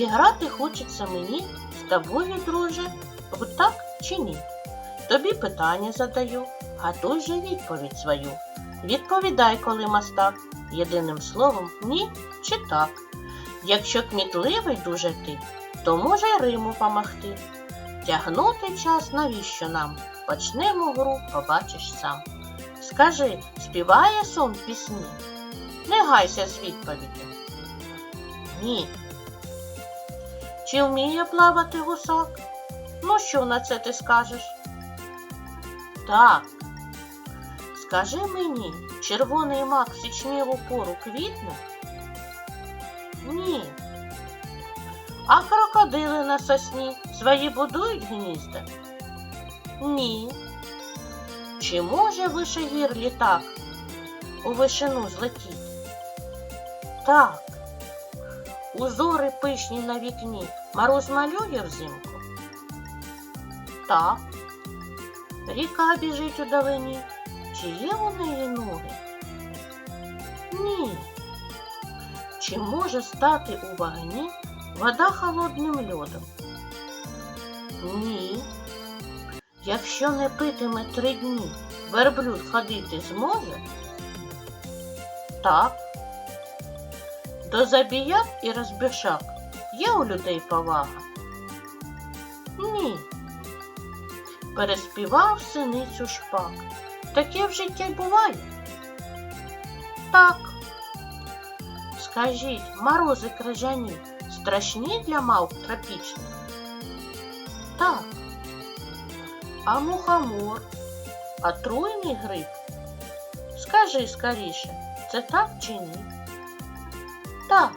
грати хочеться мені з тобою, друже, так чи ні? Тобі питання задаю, а той же відповідь свою. Відповідай, коли мастак, єдиним словом ні чи так. Якщо кмітливий дуже ти, то може й Риму помогти. Тягнути час навіщо нам? Почнемо гру, побачиш сам. Скажи, співає сон пісні? Не гайся з відповіддю. Ні. Чи вміє плавати гусак? Ну, що на це ти скажеш? Так. Скажи мені, червоний мак в січневу пору квітне? Ні. А крокодили на сосні свої будують гнізда? Ні. Чи може вишегір літак у вишину злетіти? Так. Узори пишні на вікні мороз малює взимку? Так. Ріка біжить у далині. Чи є у неї ноги? Ні. Чи може стати у вогні вода холодним льодом? Ні. Якщо не питиме три дні, верблюд ходити зможе? Так. До забіяк і розбишак є у людей повага? Ні. Переспівав синицю шпак. Таке в житті буває? Так. Скажіть, морози крижані страшні для мавп тропічних? Так. А мухомор? А труйний гриб? Скажи скоріше, це так чи ні? Так.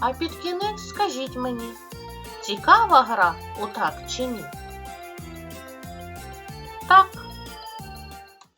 А під кінець скажіть мені, цікава гра у так чи ні? Так.